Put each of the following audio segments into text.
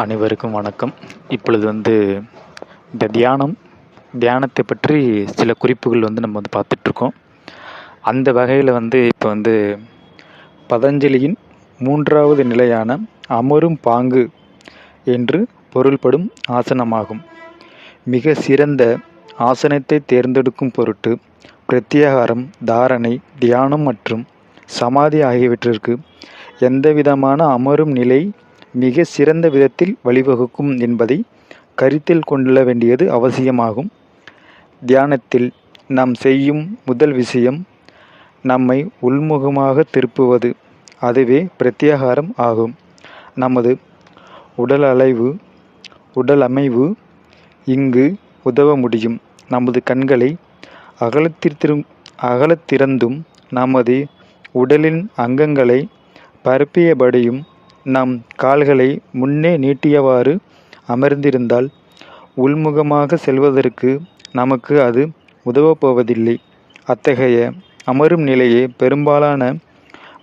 அனைவருக்கும் வணக்கம். இப்பொழுது வந்து இந்த தியானம் தியானத்தை பற்றி சில குறிப்புகள் வந்து நம்ம வந்து பார்த்துட்ருக்கோம். அந்த வகையில் வந்து இப்போ வந்து பதஞ்சலியின் மூன்றாவது நிலையான அமரும் பாங்கு என்று பொருள்படும் ஆசனமாகும். மிக சிறந்த ஆசனத்தை தேர்ந்தெடுக்கும் பொருட்டு பிரத்யாகாரம் தாரணை தியானம் மற்றும் சமாதி ஆகியவற்றிற்கு எந்தவிதமான அமரும் நிலை மிக சிறந்த விதத்தில் வழிவகுக்கும் என்பதை கருத்தில் கொள்ள வேண்டியது அவசியமாகும். தியானத்தில் நாம் செய்யும் முதல் விஷயம் நம்மை உள்முகமாக திருப்புவது. அதுவே பிரத்யாகாரம் ஆகும். நமது உடல் அலைவு உடல் அமைவு இங்கு உதவ முடியும். நமது கண்களை அகலத்திற்திரும் அகலத் திறந்தும் நமது உடலின் அங்கங்களை பரப்பியபடியும் நம் கால்களை முன்னே நீட்டியவாறு அமர்ந்திருந்தால் உள்முகமாக செல்வதற்கு நமக்கு அது உதவப்போவதில்லை. அத்தகைய அமரும் நிலையே பெரும்பாலான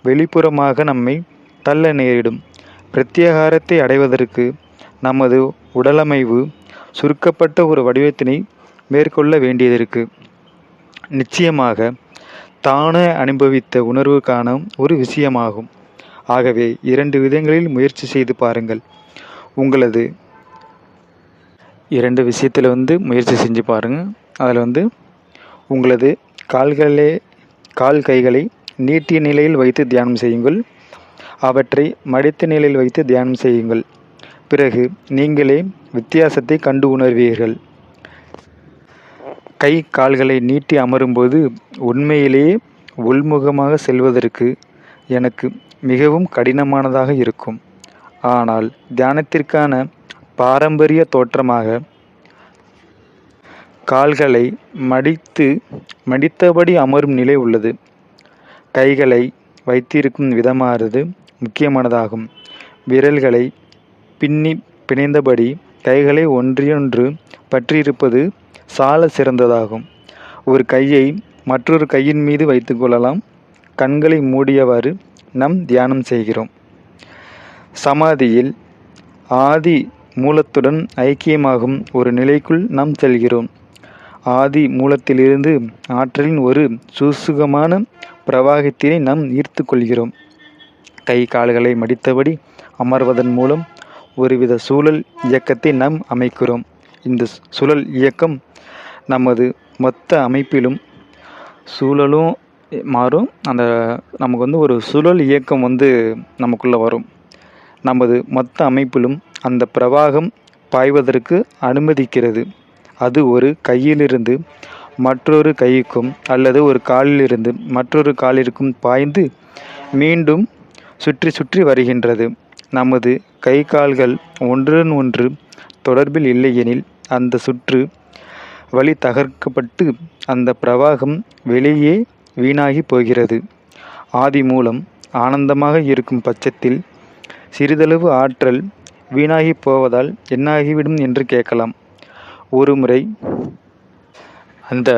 வெளிப்புறமாக நம்மை தள்ள நேரிடும். பிரத்யாகாரத்தை அடைவதற்கு நமது உடலமைவு சுருக்கப்பட்ட ஒரு வடிவத்தினை மேற்கொள்ள வேண்டியதிருக்கு. நிச்சயமாக தானே அனுபவித்த உணர்வுக்கான ஒரு விஷயமாகும். ஆகவே இரண்டு விதங்களில் முயற்சி செய்து பாருங்கள். உங்களது இரண்டு விஷயத்தில் வந்து முயற்சி செஞ்சு பாருங்கள் அதில் வந்து உங்களது கால்களே கால் கைகளை நீட்டிய நிலையில் வைத்து தியானம் செய்யுங்கள். அவற்றை மடித்த நிலையில் வைத்து தியானம் செய்யுங்கள். பிறகு நீங்களே வித்தியாசத்தை கண்டு உணர்வீர்கள். கை கால்களை நீட்டி அமரும்போது உண்மையிலேயே உள்முகமாக செல்வதற்கு எனக்கு மிகவும் கடினமானதாக இருக்கும். ஆனால் தியானத்திற்கான பாரம்பரிய தோற்றமாக கால்களை மடித்து மடித்தபடி அமரும் நிலை உள்ளது. கைகளை வைத்திருக்கும் விதமானது முக்கியமானதாகும். விரல்களை பின்னி பிணைந்தபடி கைகளை ஒன்றியொன்று பற்றியிருப்பது சால சிறந்ததாகும். ஒரு கையை மற்றொரு கையின் மீது வைத்துக்கொள்ளலாம் கண்களை மூடியவாறு நம் தியானம் செய்கிறோம். சமாதியில் ஆதி மூலத்துடன் ஐக்கியமாகும் ஒரு நிலைக்குள் நாம் செல்கிறோம். ஆதி மூலத்திலிருந்து ஆற்றலின் ஒரு சுசுகமான பிரவாகத்தினை நாம் ஈர்த்து கொள்கிறோம். கை கால்களை மடித்தபடி அமர்வதன் மூலம் ஒருவித சூழல் இயக்கத்தை நாம் அமைக்கிறோம். இந்த சுழல் இயக்கம் நமது மொத்த அமைப்பிலும் சூழலும் மாறும். அந்த நமக்கு வந்து ஒரு சுழல் இயக்கம் வந்து நமக்குள்ளே வரும். நமது மொத்த அமைப்பிலும் அந்த பிரவாகம் பாய்வதற்கு அனுமதிக்கிறது. அது ஒரு கையிலிருந்து மற்றொரு கைக்கும் அல்லது ஒரு காலிலிருந்து மற்றொரு காலிற்கும் பாய்ந்து மீண்டும் சுற்றி சுற்றி வருகின்றது. நமது கை கால்கள் ஒன்றுடன் ஒன்று தொடர்பில் இல்லையெனில் அந்த சுற்று வழி தகர்க்கப்பட்டு அந்த பிரவாகம் வெளியே வீணாகி போகிறது. ஆதி மூலம் ஆனந்தமாக இருக்கும் பட்சத்தில் சிறிதளவு ஆற்றல் வீணாகி போவதால் என்னாகிவிடும் என்று கேட்கலாம். ஒரு முறை அந்த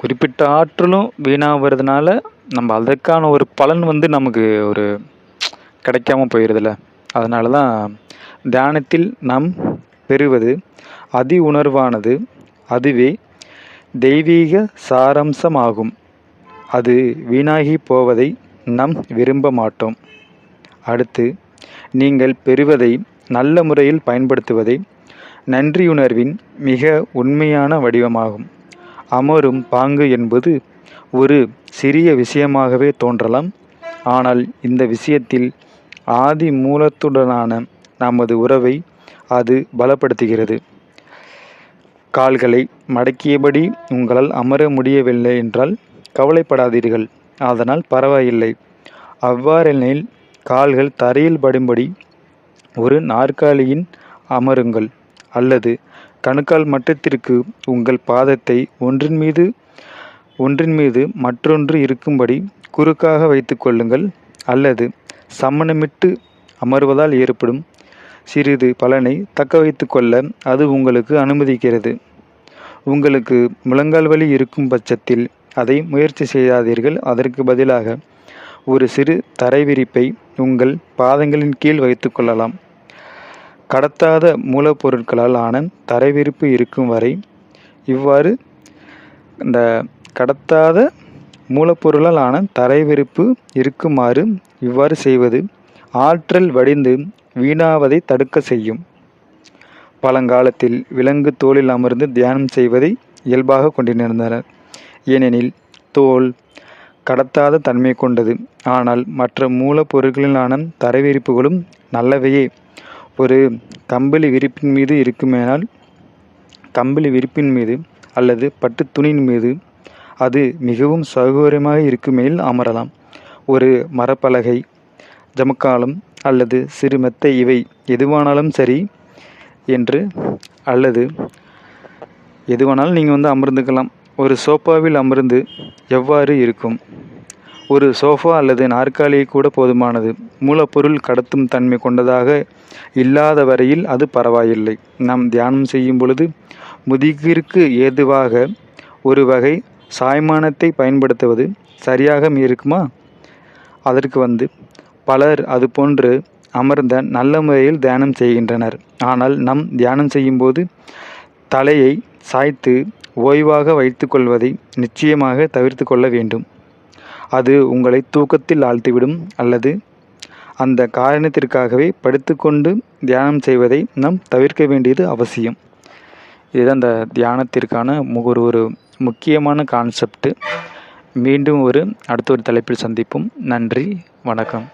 குறிப்பிட்ட ஆற்றலும் வீணாகிறதுனால நம்ம அதற்கான ஒரு பலன் வந்து நமக்கு ஒரு கிடைக்காம போயிடுதுல்ல அதனால தான் தியானத்தில் நாம் பெறுவது அதி உணர்வானது அதுவே தெய்வீக சாரம்சமாகும். அது வீணாகி போவதை நாம் விரும்ப மாட்டோம். அடுத்து நீங்கள் பெறுவதை நல்ல முறையில் பயன்படுத்துவதை நன்றியுணர்வின் மிக உண்மையான வடிவமாகும். அமரும் பாங்கு என்பது ஒரு சிறிய விஷயமாகவே தோன்றலாம். ஆனால் இந்த விஷயத்தில் ஆதி மூலத்துடனான நமது உறவை அது பலப்படுத்துகிறது. கால்களை மடக்கியபடி உங்களால் அமர முடியவில்லை என்றால் கவலைப்படாதீர்கள். அதனால் பரவாயில்லை. அவ்வாறெனில் கால்கள் தரையில் படும்படி ஒரு நாற்காலியின் அமருங்கள். அல்லது கணுக்கால் மட்டத்திற்கு உங்கள் பாதத்தை ஒன்றின் மீது ஒன்றின் மீது மற்றொன்று இருக்கும்படி குறுக்காக வைத்து கொள்ளுங்கள். அல்லது சம்மணமிட்டு அமர்வதால் ஏற்படும் சிறிது பலனை தக்க வைத்து கொள்ள அது உங்களுக்கு அனுமதிக்கிறது. உங்களுக்கு முழங்கால் வலி இருக்கும் பட்சத்தில் அதை முயற்சி செய்யாதீர்கள். அதற்கு பதிலாக ஒரு சிறு தரைவிரிப்பை உங்கள் பாதங்களின் கீழ் வைத்து கொள்ளலாம். கடத்தாத மூலப்பொருட்களால் ஆன தரைவிரிப்பு இருக்கும் வரை இவ்வாறு இந்த கடத்தாத மூலப்பொருளால் ஆன தரைவிரிப்பு இருக்குமாறு இவ்வாறு செய்வது ஆற்றல் வடிந்து வீணாவதை தடுக்க செய்யும். பழங்காலத்தில் விலங்கு தோளில் அமர்ந்து தியானம் செய்வதை இயல்பாக கொண்டிருந்தனர். ஏனெனில் தோல் கடத்தாத தன்மை கொண்டது. ஆனால் மற்ற மூலப்பொருட்களிலான தரவிரிப்புகளும் நல்லவையே. ஒரு கம்பளி விரிப்பின் மீது இருக்குமேனால் கம்பளி விரிப்பின் மீது அல்லது பட்டு துணியின் மீது அது மிகவும் சௌகரியமாக இருக்குமேல் அமரலாம். ஒரு மரப்பலகை ஜமக்காலம் அல்லது சிறு மெத்தை இவை எதுவானாலும் சரி என்று அல்லது எதுவானாலும் நீங்கள் வந்து அமர்ந்துக்கலாம். ஒரு சோஃபாவில் அமர்ந்து எவ்வாறு இருக்கும்? ஒரு சோஃபா அல்லது நாற்காலி கூட போதுமானது. மூலப்பொருள் கடத்தும் தன்மை கொண்டதாக இல்லாத வரையில் அது பரவாயில்லை. நாம் தியானம் செய்யும் பொழுது முதுகிற்கு ஏதுவாக ஒரு வகை சாய்மானத்தை பயன்படுத்துவது சரியாக இருக்குமா? அதற்கு வந்து பலர் அது போன்று அமர்ந்த நல்ல முறையில் தியானம் செய்கின்றனர். ஆனால் நம் தியானம் செய்யும்போது தலையை சாய்த்து ஓய்வாக வைத்துக்கொள்வதை நிச்சயமாக தவிர்த்து கொள்ள வேண்டும். அது உங்களை தூக்கத்தில் ஆழ்த்திவிடும் அல்லது அந்த காரணத்திற்காகவே படுத்துக்கொண்டு தியானம் செய்வதை நாம் தவிர்க்க வேண்டியது அவசியம். இதுதான் அந்த தியானத்திற்கான ஒரு ஒரு முக்கியமான கான்செப்ட்டு மீண்டும் ஒரு அடுத்த ஒரு தலைப்பில் சந்திப்போம். நன்றி வணக்கம்.